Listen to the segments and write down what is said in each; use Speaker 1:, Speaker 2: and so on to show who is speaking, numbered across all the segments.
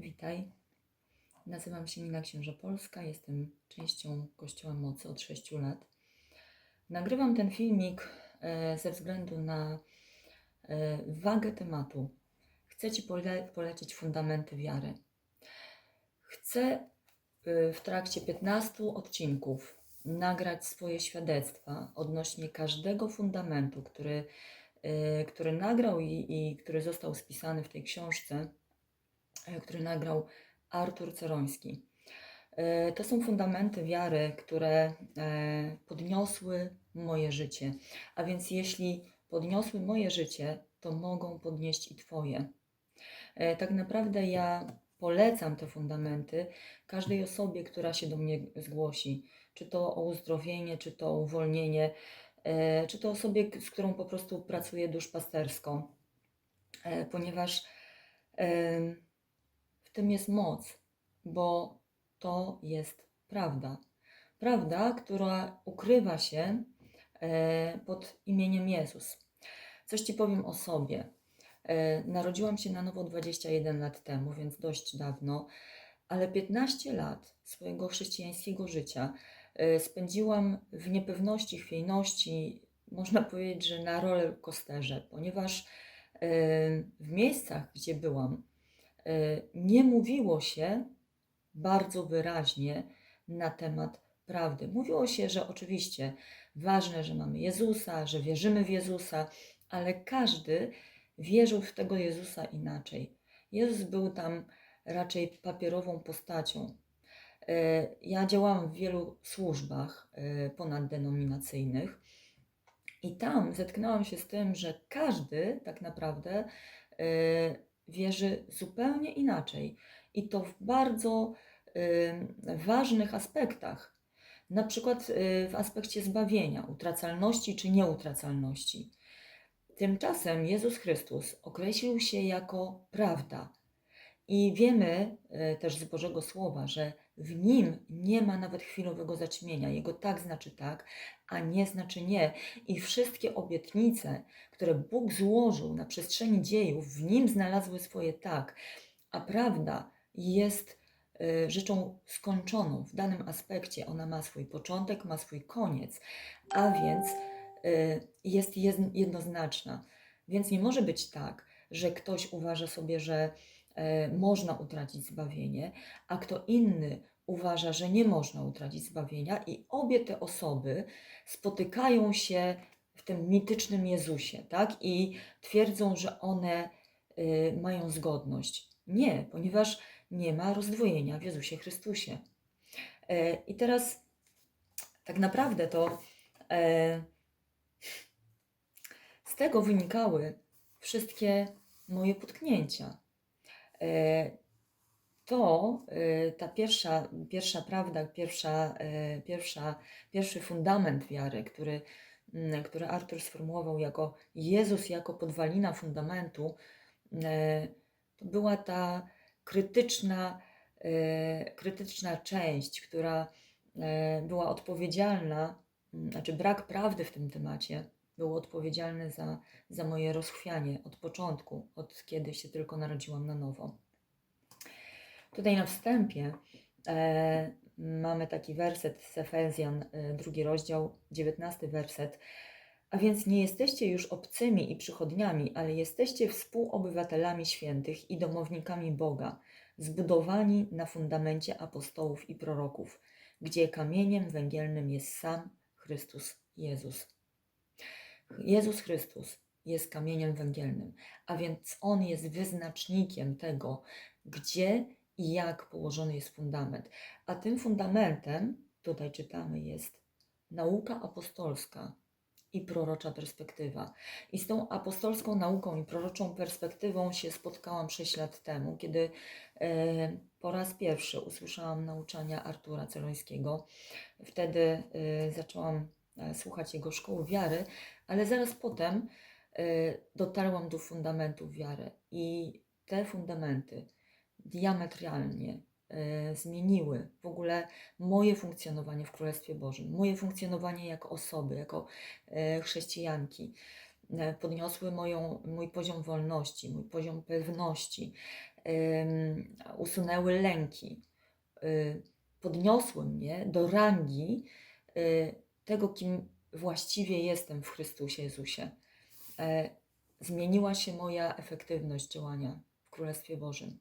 Speaker 1: Witaj. Nazywam się Nina Księża Polska, jestem częścią Kościoła Mocy od 6 lat. Nagrywam ten filmik e, ze względu na e, wagę tematu. Chcę Ci pole polecić fundamenty wiary. Chcę e, w trakcie 15 odcinków nagrać swoje świadectwa odnośnie każdego fundamentu, który, który nagrał i, i który został spisany w tej książce, który nagrał Artur Ceroński. E, To są fundamenty wiary, które e, podniosły moje życie. A więc jeśli podniosły moje życie, to mogą podnieść i Twoje. E, Tak naprawdę ja polecam te fundamenty każdej osobie, która się do mnie zgłosi. Czy to o uzdrowienie, czy to o uwolnienie, e, czy to osobie, z którą po prostu pracuję duszpastersko. E, Ponieważ w tym jest moc, bo to jest prawda. Prawda, która ukrywa się e, pod imieniem Jezus. Coś Ci powiem o sobie. E, Narodziłam się na nowo 21 lat temu, więc dość dawno, ale 15 lat swojego chrześcijańskiego życia e, spędziłam w niepewności, chwiejności, można powiedzieć, że na rollercoasterze, ponieważ w miejscach, gdzie byłam, nie mówiło się bardzo wyraźnie na temat prawdy. Mówiło się, że oczywiście ważne, że mamy Jezusa, że wierzymy w Jezusa, ale każdy wierzył w tego Jezusa inaczej. Jezus był tam raczej papierową postacią. E, Ja działałam w wielu służbach e, ponaddenominacyjnych i tam zetknęłam się z tym, że każdy tak naprawdę wierzy zupełnie inaczej i to w bardzo e, ważnych aspektach. Na przykład e, w aspekcie zbawienia, utracalności czy nieutracalności. Tymczasem Jezus Chrystus określił się jako prawda. I wiemy e, też z Bożego Słowa, że w nim nie ma nawet chwilowego zaćmienia. Jego tak znaczy tak, a nie znaczy nie. I wszystkie obietnice, które Bóg złożył na przestrzeni dziejów, w nim znalazły swoje tak. A prawda jest e, rzeczą skończoną w danym aspekcie. Ona ma swój początek, ma swój koniec, a więc e, jest jednoznaczna. Więc nie może być tak, że ktoś uważa sobie, że można utracić zbawienie, a kto inny uważa, że nie można utracić zbawienia, i obie te osoby spotykają się w tym mitycznym Jezusie, tak? I twierdzą, że one y, mają zgodność. Nie, ponieważ nie ma rozdwojenia w Jezusie Chrystusie. E, I teraz tak naprawdę to e, z tego wynikały wszystkie moje potknięcia. E, To e, ta pierwsza, pierwsza prawda, pierwsza, e, pierwsza, pierwszy fundament wiary, który, mm, który Artur sformułował jako Jezus, jako podwalina fundamentu, to była ta krytyczna, krytyczna część, która była odpowiedzialna, znaczy brak prawdy w tym temacie był odpowiedzialny za, za moje rozchwianie od początku, od kiedy się tylko narodziłam na nowo. Tutaj na wstępie e, mamy taki werset z Efezjan, e, drugi rozdział, dziewiętnasty werset. A więc nie jesteście już obcymi i przychodniami, ale jesteście współobywatelami świętych i domownikami Boga, zbudowani na fundamencie apostołów i proroków, gdzie kamieniem węgielnym jest sam Chrystus Jezus. Jezus Chrystus jest kamieniem węgielnym, a więc On jest wyznacznikiem tego, gdzie i jak położony jest fundament. A tym fundamentem, tutaj czytamy, jest nauka apostolska i prorocza perspektywa. I z tą apostolską nauką i proroczą perspektywą się spotkałam 6 lat temu, kiedy e, po raz pierwszy usłyszałam nauczania Artura Celońskiego. Wtedy e, zaczęłam słuchać jego szkoły wiary, ale zaraz potem e, dotarłam do fundamentów wiary i te fundamenty diametralnie e, zmieniły w ogóle moje funkcjonowanie w Królestwie Bożym, moje funkcjonowanie jako osoby, jako e, chrześcijanki. e, podniosły moją, mój poziom wolności, mój poziom pewności, usunęły lęki, podniosły mnie do rangi tego, kim właściwie jestem w Chrystusie Jezusie. E, Zmieniła się moja efektywność działania w Królestwie Bożym.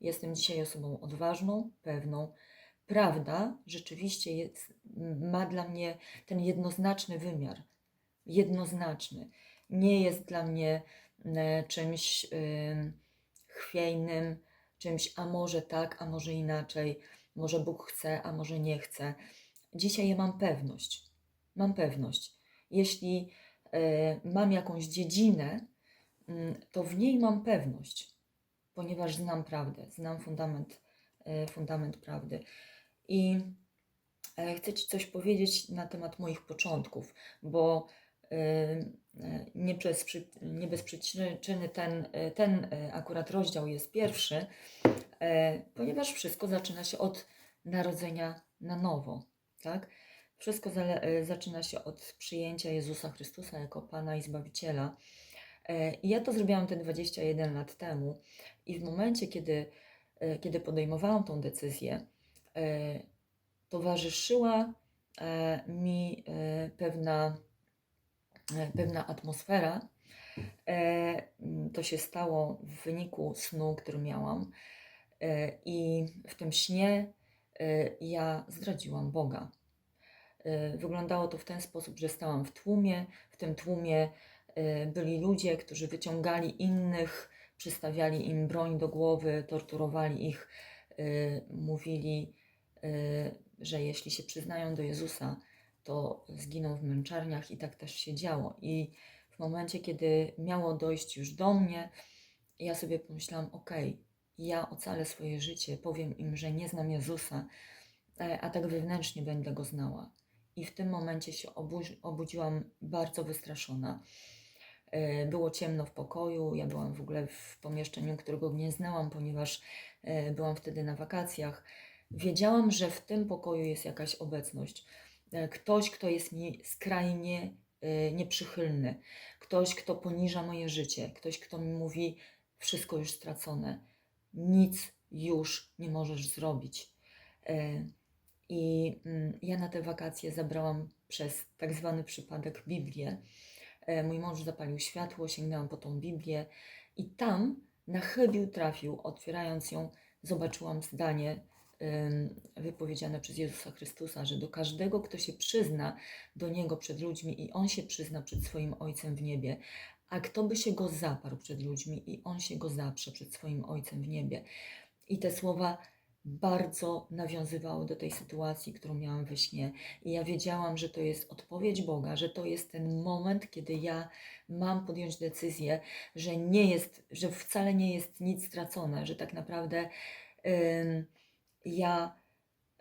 Speaker 1: Jestem dzisiaj osobą odważną, pewną. Prawda rzeczywiście jest, ma dla mnie ten jednoznaczny wymiar. Jednoznaczny. Nie jest dla mnie e, czymś ym, chwiejnym, czymś a może tak, a może inaczej, może Bóg chce, a może nie chce. Dzisiaj ja mam pewność. Mam pewność. Jeśli e, mam jakąś dziedzinę, mm, to w niej mam pewność, ponieważ znam prawdę, znam fundament, e, fundament prawdy. I e, chcę Ci coś powiedzieć na temat moich początków, bo nie, przez, nie bez przyczyny ten, ten akurat rozdział jest pierwszy, ponieważ wszystko zaczyna się od narodzenia na nowo, tak? Wszystko e, zaczyna się od przyjęcia Jezusa Chrystusa jako Pana i Zbawiciela. E, ja to zrobiłam te 21 lat temu i w momencie, kiedy, e, kiedy podejmowałam tą decyzję, towarzyszyła mi pewna, pewna atmosfera. To się stało w wyniku snu, który miałam. I w tym śnie ja zdradziłam Boga. E, Wyglądało to w ten sposób, że stałam w tłumie. W tym tłumie e, byli ludzie, którzy wyciągali innych, przystawiali im broń do głowy, torturowali ich, e, mówili, że jeśli się przyznają do Jezusa, to zginą w męczarniach i tak też się działo. I w momencie, kiedy miało dojść już do mnie, ja sobie pomyślałam, okej, ja ocalę swoje życie, powiem im, że nie znam Jezusa, a tak wewnętrznie będę go znała. I w tym momencie się obudzi- obudziłam bardzo wystraszona. E, Było ciemno w pokoju, ja byłam w ogóle w pomieszczeniu, którego nie znałam, ponieważ e, byłam wtedy na wakacjach. Wiedziałam, że w tym pokoju jest jakaś obecność. E, Ktoś, kto jest mi skrajnie nieprzychylny, ktoś, kto poniża moje życie, ktoś, kto mi mówi: Wszystko już stracone, nic już nie możesz zrobić. I mm, ja na te wakacje zabrałam przez tak zwany przypadek Biblię. E, Mój mąż zapalił światło, sięgnęłam po tą Biblię i tam na chybił trafił, otwierając ją, zobaczyłam zdanie wypowiedziane przez Jezusa Chrystusa, że do każdego, kto się przyzna do Niego przed ludźmi i On się przyzna przed swoim Ojcem w niebie, a kto by się Go zaparł przed ludźmi i On się Go zaprze przed swoim Ojcem w niebie. I te słowa bardzo nawiązywały do tej sytuacji, którą miałam we śnie. I ja wiedziałam, że to jest odpowiedź Boga, że to jest ten moment, kiedy ja mam podjąć decyzję, że nie jest, że wcale nie jest nic stracone, że tak naprawdę ja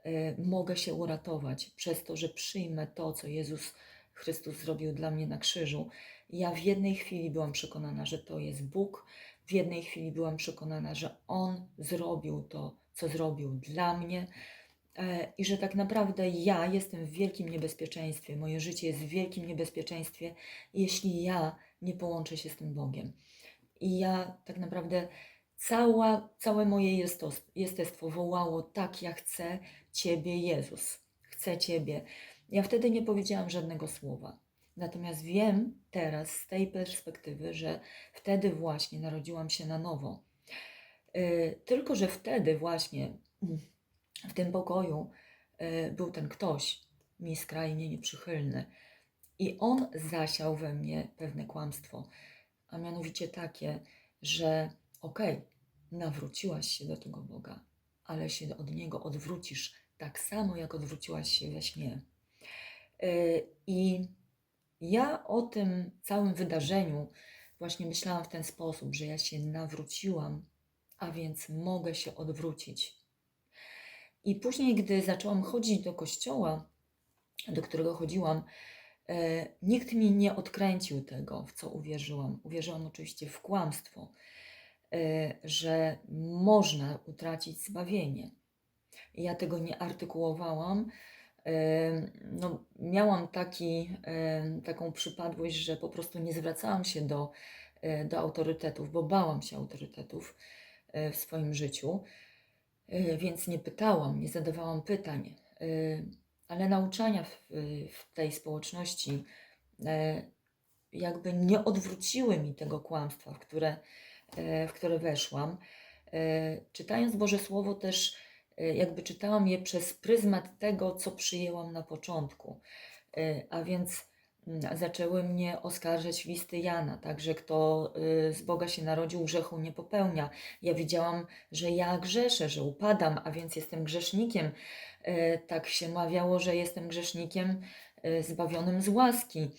Speaker 1: y, mogę się uratować przez to, że przyjmę to, co Jezus Chrystus zrobił dla mnie na krzyżu. Ja w jednej chwili byłam przekonana, że to jest Bóg, w jednej chwili byłam przekonana, że On zrobił to, co zrobił dla mnie e, i że tak naprawdę ja jestem w wielkim niebezpieczeństwie, moje życie jest w wielkim niebezpieczeństwie, jeśli ja nie połączę się z tym Bogiem. I ja tak naprawdę cała, całe moje jestestwo wołało: Tak, ja chcę Ciebie, Jezus, chcę Ciebie. Ja wtedy nie powiedziałam żadnego słowa. Natomiast wiem teraz z tej perspektywy, że wtedy właśnie narodziłam się na nowo. Yy, Tylko, że wtedy właśnie w tym pokoju yy, był ten ktoś mi skrajnie nieprzychylny. I on zasiał we mnie pewne kłamstwo, a mianowicie takie, że okej, nawróciłaś się do tego Boga, ale się od Niego odwrócisz tak samo, jak odwróciłaś się we śnie. Yy, I ja o tym całym wydarzeniu właśnie myślałam w ten sposób, że ja się nawróciłam, a więc mogę się odwrócić. I później, gdy zaczęłam chodzić do kościoła, do którego chodziłam, e, nikt mi nie odkręcił tego, w co uwierzyłam. Uwierzyłam oczywiście w kłamstwo, e, że można utracić zbawienie. Ja tego nie artykułowałam, no, miałam taki, taką przypadłość, że po prostu nie zwracałam się do, e, do autorytetów, bo bałam się autorytetów e, w swoim życiu, e, więc nie pytałam, nie zadawałam pytań. Ale nauczania w, w tej społeczności jakby nie odwróciły mi tego kłamstwa, w które, w które weszłam. Czytając Boże Słowo też jakby czytałam je przez pryzmat tego, co przyjęłam na początku. E, A więc mm, zaczęły mnie oskarżać listy Jana, tak, że kto y, z Boga się narodził, grzechu nie popełnia. Ja widziałam, że ja grzeszę, że upadam, a więc jestem grzesznikiem. E, Tak się mawiało, że jestem grzesznikiem e, zbawionym z łaski.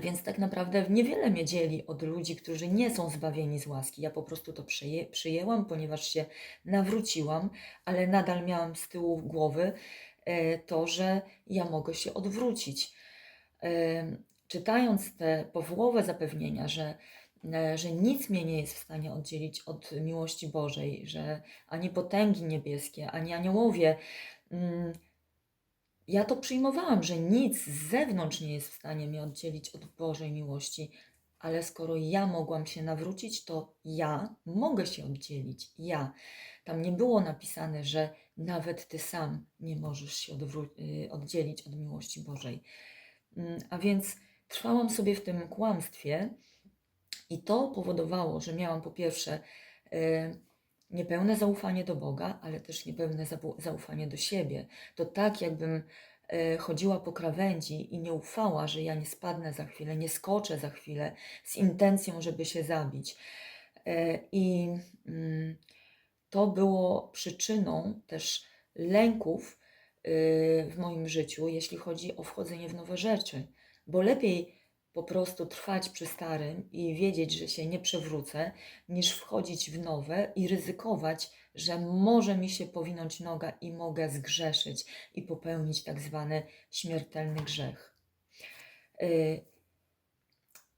Speaker 1: Więc tak naprawdę niewiele mnie dzieli od ludzi, którzy nie są zbawieni z łaski. Ja po prostu to przyję, przyjęłam, ponieważ się nawróciłam, ale nadal miałam z tyłu głowy e, to, że ja mogę się odwrócić. E, Czytając te Pawłowe zapewnienia, że, e, że nic mnie nie jest w stanie oddzielić od miłości Bożej, że ani potęgi niebieskie, ani aniołowie, mm, ja to przyjmowałam, że nic z zewnątrz nie jest w stanie mnie oddzielić od Bożej miłości, ale skoro ja mogłam się nawrócić, to ja mogę się oddzielić. Ja. Tam nie było napisane, że nawet ty sam nie możesz się y, oddzielić od miłości Bożej. Mm, A więc trwałam sobie w tym kłamstwie i to powodowało, że miałam po pierwsze y, niepełne zaufanie do Boga, ale też niepełne zaufanie do siebie. To tak, jakbym e, chodziła po krawędzi i nie ufała, że ja nie spadnę za chwilę, nie skoczę za chwilę z intencją, żeby się zabić. E, I mm, to było przyczyną też lęków y, w moim życiu, jeśli chodzi o wchodzenie w nowe rzeczy, bo lepiej po prostu trwać przy starym i wiedzieć, że się nie przewrócę, niż wchodzić w nowe i ryzykować, że może mi się powinąć noga i mogę zgrzeszyć i popełnić tak zwany śmiertelny grzech. Y,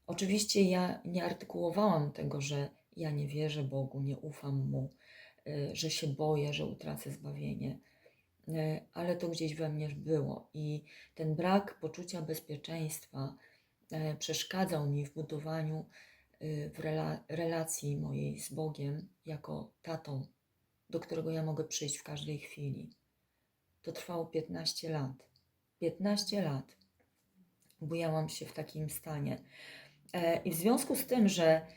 Speaker 1: Oczywiście ja nie artykułowałam tego, że ja nie wierzę Bogu, nie ufam Mu, y, że się boję, że utracę zbawienie, y, ale to gdzieś we mnie było i ten brak poczucia bezpieczeństwa przeszkadzał mi w budowaniu y, w rela- relacji mojej z Bogiem jako tatą, do którego ja mogę przyjść w każdej chwili. To trwało 15 lat. 15 lat bujałam się w takim stanie. E, I w związku z tym, że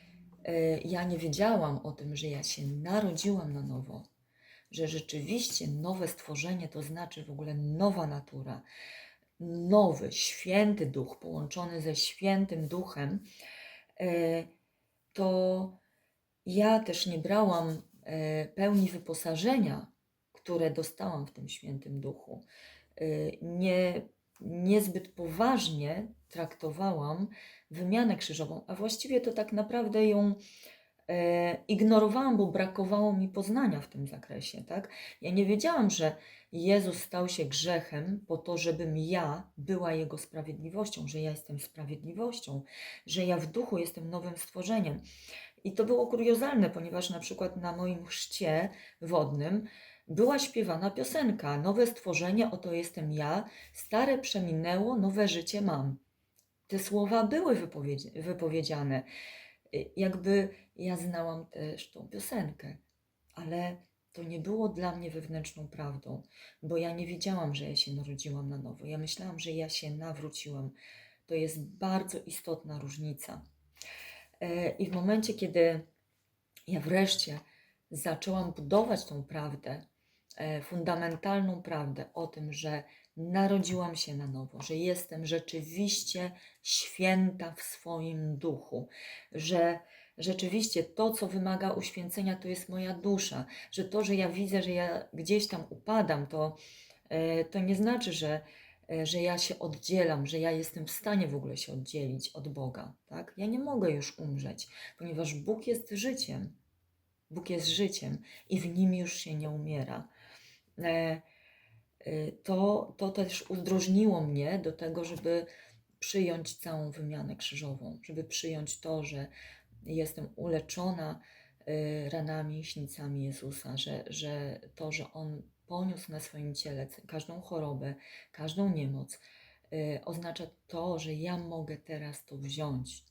Speaker 1: e, ja nie wiedziałam o tym, że ja się narodziłam na nowo, że rzeczywiście nowe stworzenie to znaczy w ogóle nowa natura, nowy, święty duch połączony ze świętym duchem, e, to ja też nie brałam e, pełni wyposażenia, które dostałam w tym świętym duchu. E, Nie, niezbyt poważnie traktowałam wymianę krzyżową, a właściwie to tak naprawdę ją ignorowałam, bo brakowało mi poznania w tym zakresie. Tak? Ja nie wiedziałam, że Jezus stał się grzechem po to, żebym ja była Jego sprawiedliwością, że ja jestem sprawiedliwością, że ja w duchu jestem nowym stworzeniem. I to było kuriozalne, ponieważ na przykład na moim chrzcie wodnym była śpiewana piosenka Nowe stworzenie, oto jestem ja, stare przeminęło, nowe życie mam. Te słowa były wypowiedzi- wypowiedziane. Y, Jakby ja znałam też tą piosenkę, ale to nie było dla mnie wewnętrzną prawdą, bo ja nie wiedziałam, że ja się narodziłam na nowo. Ja myślałam, że ja się nawróciłam. To jest bardzo istotna różnica. E, I w momencie, kiedy ja wreszcie zaczęłam budować tą prawdę, e, fundamentalną prawdę o tym, że narodziłam się na nowo, że jestem rzeczywiście święta w swoim duchu, że rzeczywiście to, co wymaga uświęcenia, to jest moja dusza, że to, że ja widzę, że ja gdzieś tam upadam, to, e, to nie znaczy, że, e, że ja się oddzielam, że ja jestem w stanie w ogóle się oddzielić od Boga. Tak? Ja nie mogę już umrzeć, ponieważ Bóg jest życiem. Bóg jest życiem i w nim już się nie umiera. E, To, to też uzdrożniło mnie do tego, żeby przyjąć całą wymianę krzyżową, żeby przyjąć to, że jestem uleczona e, ranami, śnicami Jezusa, że, że to, że On poniósł na swoim ciele każdą chorobę, każdą niemoc, y, oznacza to, że ja mogę teraz to wziąć,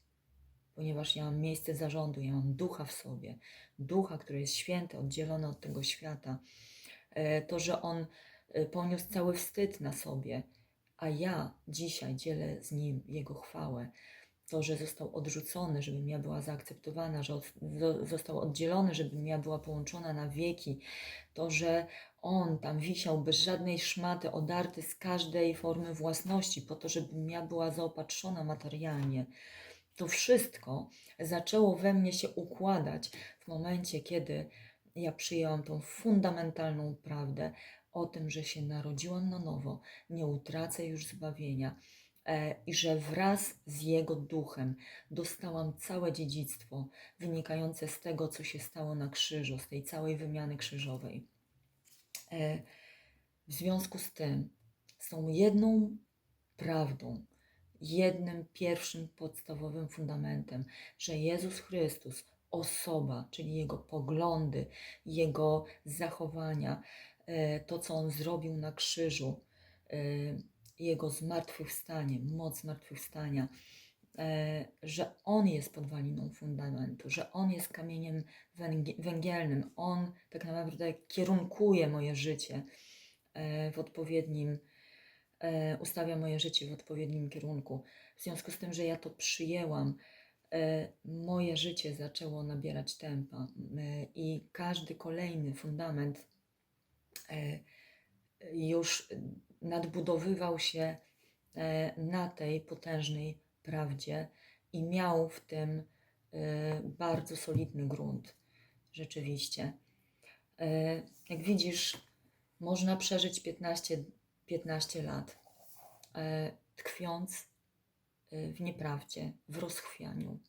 Speaker 1: ponieważ ja mam miejsce zarządu, ja mam ducha w sobie, ducha, który jest święty, oddzielony od tego świata. To, że on poniósł cały wstyd na sobie, a ja dzisiaj dzielę z nim jego chwałę. To, że został odrzucony, żebym ja była zaakceptowana, że od, zo- został oddzielony, żebym ja była połączona na wieki. To, że on tam wisiał bez żadnej szmaty, odarty z każdej formy własności, po to, żebym ja była zaopatrzona materialnie. To wszystko zaczęło we mnie się układać w momencie, kiedy ja przyjęłam tą fundamentalną prawdę o tym, że się narodziłam na nowo, nie utracę już zbawienia e, i że wraz z Jego duchem dostałam całe dziedzictwo wynikające z tego, co się stało na krzyżu, z tej całej wymiany krzyżowej. E, w związku z tym, tą jedną prawdą, jednym pierwszym podstawowym fundamentem, że Jezus Chrystus, osoba, czyli Jego poglądy, Jego zachowania, to co On zrobił na krzyżu, e, Jego zmartwychwstanie, moc zmartwychwstania, e, że On jest podwaliną fundamentu, że On jest kamieniem węgie- węgielnym, On tak naprawdę kierunkuje moje życie e, w odpowiednim, e, ustawia moje życie w odpowiednim kierunku. W związku z tym, że ja to przyjęłam, e, moje życie zaczęło nabierać tempa e, i każdy kolejny fundament e, już nadbudowywał się e, na tej potężnej prawdzie i miał w tym e, bardzo solidny grunt, rzeczywiście. E, Jak widzisz, można przeżyć 15, 15 lat, e, tkwiąc e, w nieprawdzie, w rozchwianiu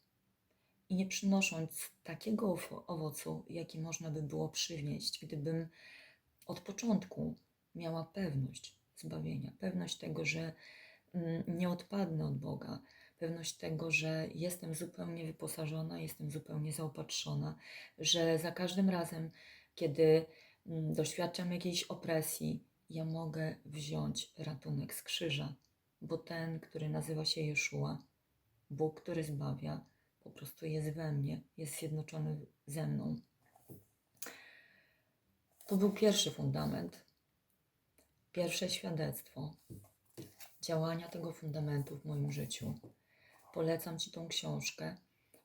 Speaker 1: i nie przynosząc takiego owo- owocu, jaki można by było przynieść, gdybym od początku miała pewność zbawienia, pewność tego, że mm, nie odpadnę od Boga, pewność tego, że jestem zupełnie wyposażona, jestem zupełnie zaopatrzona, że za każdym razem, kiedy mm, doświadczam jakiejś opresji, ja mogę wziąć ratunek z krzyża, bo ten, który nazywa się Jeszua, Bóg, który zbawia, po prostu jest we mnie, jest zjednoczony ze mną. To był pierwszy fundament, pierwsze świadectwo działania tego fundamentu w moim życiu. Polecam Ci tą książkę,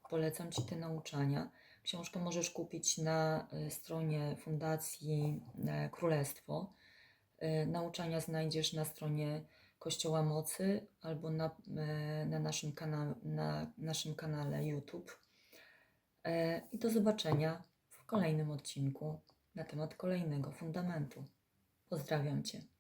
Speaker 1: polecam Ci te nauczania. Książkę możesz kupić na y, stronie Fundacji e, Królestwo. Y, Nauczania znajdziesz na stronie Kościoła Mocy albo na, na, naszym, na naszym kanale YouTube. I do zobaczenia w kolejnym odcinku na temat kolejnego fundamentu. Pozdrawiam Cię.